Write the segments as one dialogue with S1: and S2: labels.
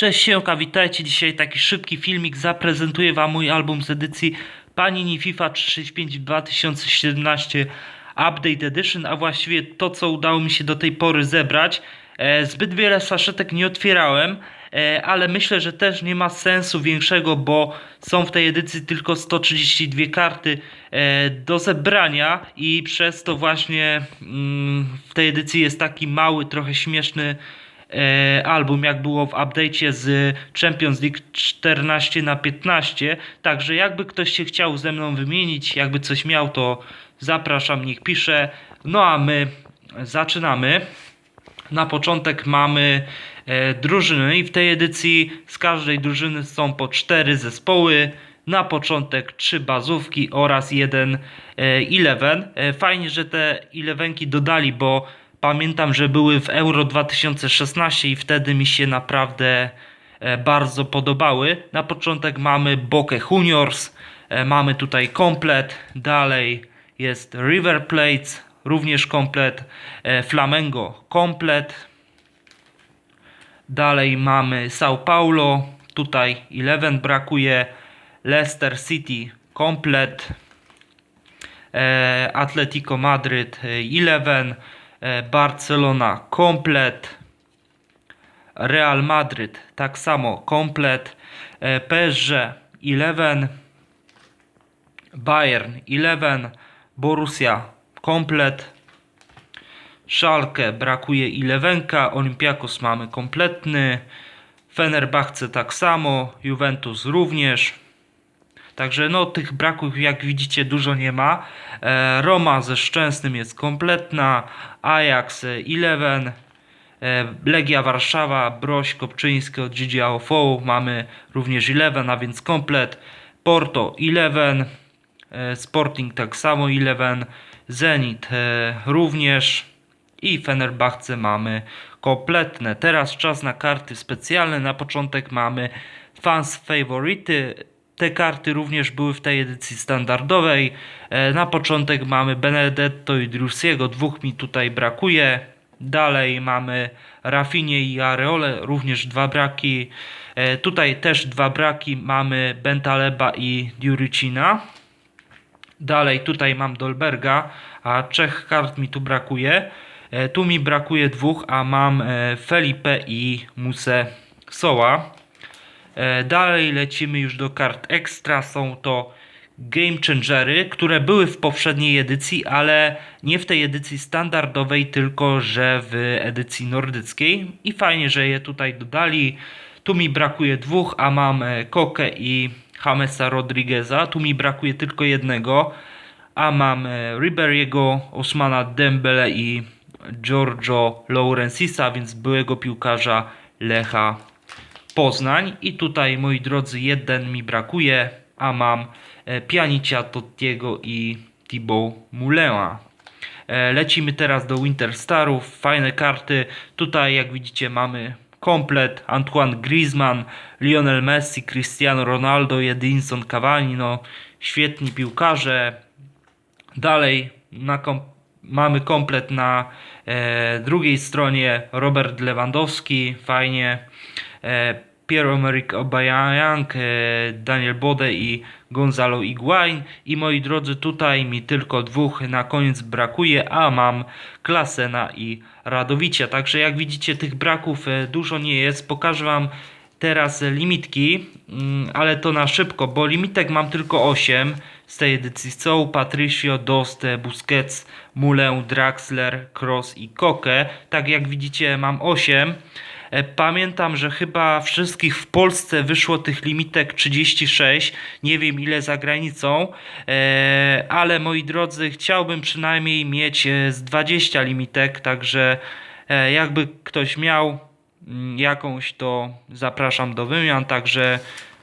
S1: Cześć siemka, witajcie. Dzisiaj taki szybki filmik. Zaprezentuję wam mój album z edycji Panini FIFA 365 2017 Update Edition, a właściwie to co udało mi się do tej pory zebrać. E, zbyt wiele saszetek nie otwierałem, e, ale myślę, że też nie ma sensu większego, bo są w tej edycji tylko 132 karty e, do zebrania i przez to właśnie mm, w tej edycji jest taki mały, trochę śmieszny album, jak było w update'cie z Champions League 14 na 15. Także jakby ktoś się chciał ze mną wymienić, jakby coś miał, to zapraszam, niech pisze. No a my zaczynamy. Na początek mamy e, drużyny i w tej edycji z każdej drużyny są po cztery zespoły. Na początek trzy bazówki oraz jeden e, eleven. E, fajnie, że te elevenki dodali, bo pamiętam, że były w Euro 2016 i wtedy mi się naprawdę e, bardzo podobały. Na początek mamy Boke Juniors, e, mamy tutaj komplet, dalej jest River Plates, również komplet, e, Flamengo komplet, dalej mamy São Paulo, tutaj Eleven brakuje, Leicester City komplet, Atletico Madryt Eleven, Barcelona komplet, Real Madryt tak samo komplet, e, PSG Eleven, Bayern Eleven, Borussia komplet, Schalke brakuje Elevenka, Olympiakos mamy kompletny, Fenerbahce tak samo, Juventus również. Także no tych braków jak widzicie dużo nie ma. E, Roma ze Szczęsnym jest kompletna, Ajax e, Eleven, e, Legia Warszawa, Broś Kopczyński od GGAOFO mamy również Eleven, a więc komplet. Porto Eleven, e, Sporting tak samo Eleven, Zenit e, również i Fenerbahce mamy kompletne. Teraz czas na karty specjalne. Na początek mamy Fans Favority. Te karty również były w tej edycji standardowej. E, Na początek mamy Benedetto i Drusiego, dwóch mi tutaj brakuje. Dalej mamy Rafinie i Areole, również dwa braki. E, Tutaj też dwa braki mamy Bentaleba i Diuricina. Dalej tutaj mam Dolberga, a trzech kart mi tu brakuje. E, Tu mi brakuje dwóch, a mam Felipe i Muse Soła. E, Dalej lecimy już do kart ekstra. Są to Game Changery, które były w poprzedniej edycji, ale nie w tej edycji standardowej, tylko że w edycji nordyckiej. I fajnie, że je tutaj dodali. Tu mi brakuje dwóch, a mam e, Kokę i Jamesa Rodrigueza. Tu mi brakuje tylko jednego, a mam e, Riberiego, Osmana Dembele i Giorgio Laurensisa, więc byłego piłkarza Lecha Poznań. I tutaj, moi drodzy, jeden mi brakuje, a mam e, Pianicia Tottiego i Thibaut Moulina. E, Lecimy teraz do Winter Starów. Fajne karty. Tutaj, jak widzicie, mamy komplet. Antoine Griezmann, Lionel Messi, Cristiano Ronaldo, Edinson Cavani. No, świetni piłkarze. Dalej mamy komplet na e, drugiej stronie Robert Lewandowski, fajnie. E, Pierre-Emerick Aubameyang, e, Daniel Bode i Gonzalo Higuain. I moi drodzy, tutaj mi tylko dwóch na koniec brakuje, a mam Klasena i Radowicia. Także jak widzicie, tych braków e, dużo nie jest. Pokażę wam teraz limitki, mm, ale to na szybko, bo limitek mam tylko 8 z tej edycji. Są Patricio, Dost, Busquets, Mulę, Draxler, Cross i Koke. Tak jak widzicie mam 8. E, Pamiętam, że chyba wszystkich w Polsce wyszło tych limitek 36. Nie wiem ile za granicą, e, ale moi drodzy, chciałbym przynajmniej mieć e, z 20 limitek, także jakby ktoś miał mm, jakąś, to zapraszam do wymian. Także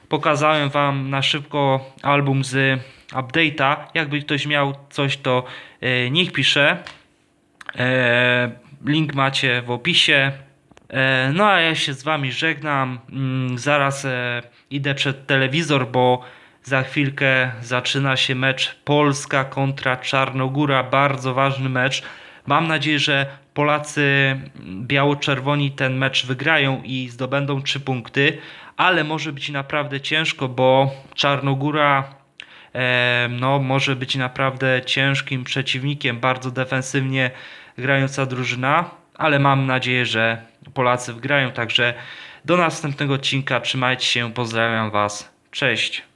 S1: pokazałem Wam na szybko album z update'a. Jakby ktoś miał coś, to niech pisze. Link macie w opisie. E, no a ja się z Wami żegnam. Mm, Zaraz e, idę przed telewizor, bo za chwilkę zaczyna się mecz Polska kontra Czarnogóra. Bardzo ważny mecz. Mam nadzieję, że Polacy biało-czerwoni ten mecz wygrają i zdobędą 3 punkty, ale może być naprawdę ciężko, bo Czarnogóra e, no, może być naprawdę ciężkim przeciwnikiem, bardzo defensywnie grająca drużyna, ale mam nadzieję, że Polacy wygrają, także do następnego odcinka, trzymajcie się, pozdrawiam Was, cześć.